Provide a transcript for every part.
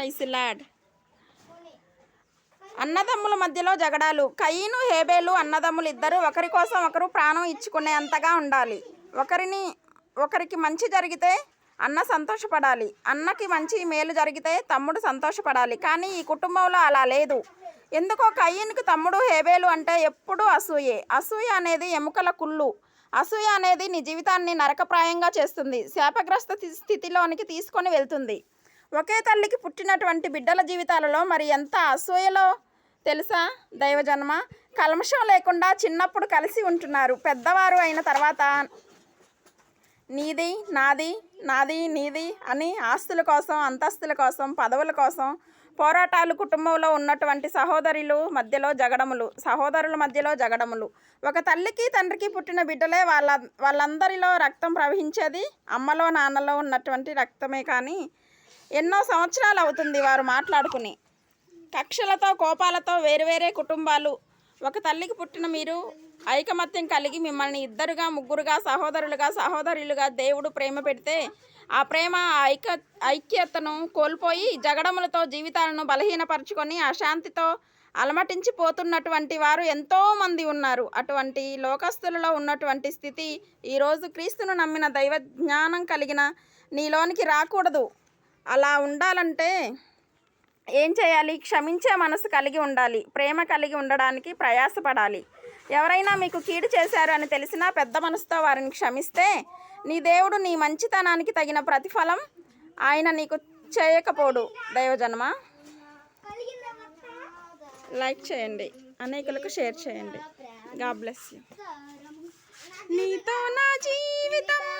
ప్రైసిలాడ్ అన్నదమ్ముల మధ్యలో జగడాలు. కయ్యను హేబేలు అన్నదమ్ములు ఇద్దరు ఒకరి కోసం ఒకరు ప్రాణం ఇచ్చుకునే అంతగా ఉండాలి. ఒకరిని ఒకరికి మంచి జరిగితే అన్న సంతోషపడాలి. అన్నకి మంచి మేలు జరిగితే తమ్ముడు సంతోషపడాలి. కానీ ఈ కుటుంబంలో అలా లేదు. ఎందుకో కయ్యన్కి తమ్ముడు హేబేలు అంటే ఎప్పుడూ అసూయే. అసూయ అనేది ఎముకల కుళ్ళు. అసూయ అనేది నీ జీవితాన్ని నరకప్రాయంగా చేస్తుంది. శాపగ్రస్త స్థి- స్థితిలోనికి తీసుకొని వెళ్తుంది. ఒకే తల్లికి పుట్టినటువంటి బిడ్డల జీవితాలలో మరి ఎంత అసూయలో తెలుసా? దైవజన్మ కల్మషం లేకుండా చిన్నప్పుడు కలిసి ఉంటున్నారు. పెద్దవారు అయిన తర్వాత నీది నాది నాది నీది అని ఆస్తుల కోసం అంతస్తుల కోసం పదవుల కోసం పోరాటాలు కుటుంబంలో ఉన్నటువంటి సహోదరులు మధ్యలో జగడములు సహోదరుల మధ్యలో జగడములు. ఒక తల్లికి తండ్రికి పుట్టిన బిడ్డలే వాళ్ళ వాళ్ళందరిలో రక్తం ప్రవహించేది అమ్మలో నాన్నలో ఉన్నటువంటి రక్తమే కానీ ఎన్నో సంవత్సరాలు అవుతుంది వారు మాట్లాడుకుని. కక్షలతో కోపాలతో వేరువేరే కుటుంబాలు. ఒక తల్లికి పుట్టిన మీరు ఐకమత్యం కలిగి మిమ్మల్ని ఇద్దరుగా ముగ్గురుగా సహోదరులుగా సహోదరులుగా దేవుడు ప్రేమ పెడితే ఆ ప్రేమ ఐక ఐక్యతను కోల్పోయి జగడములతో జీవితాలను బలహీనపరుచుకొని అశాంతితో అలమటించిపోతున్నటువంటి వారు ఎంతోమంది ఉన్నారు. అటువంటి లోకస్తులలో ఉన్నటువంటి స్థితి ఈరోజు క్రీస్తును నమ్మిన దైవ జ్ఞానం కలిగిన నీలోనికి రాకూడదు. అలా ఉండాలంటే ఏం చేయాలి? క్షమించే మనసు కలిగి ఉండాలి. ప్రేమ కలిగి ఉండడానికి ప్రయాసపడాలి. ఎవరైనా మీకు కీడు చేశారు అని తెలిసినా పెద్ద మనసుతో వారిని క్షమిస్తే నీ దేవుడు నీ మంచితనానికి తగిన ప్రతిఫలం ఆయన నీకు చేయకపోడు. దైవజన్మ? లైక్ చేయండి. అనేకులకు షేర్ చేయండి. God bless you. నీతో నా జీవితం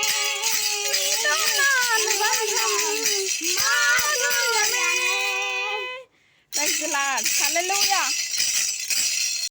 男的，男的，男的，男的，男的。但是呢，看的累呀。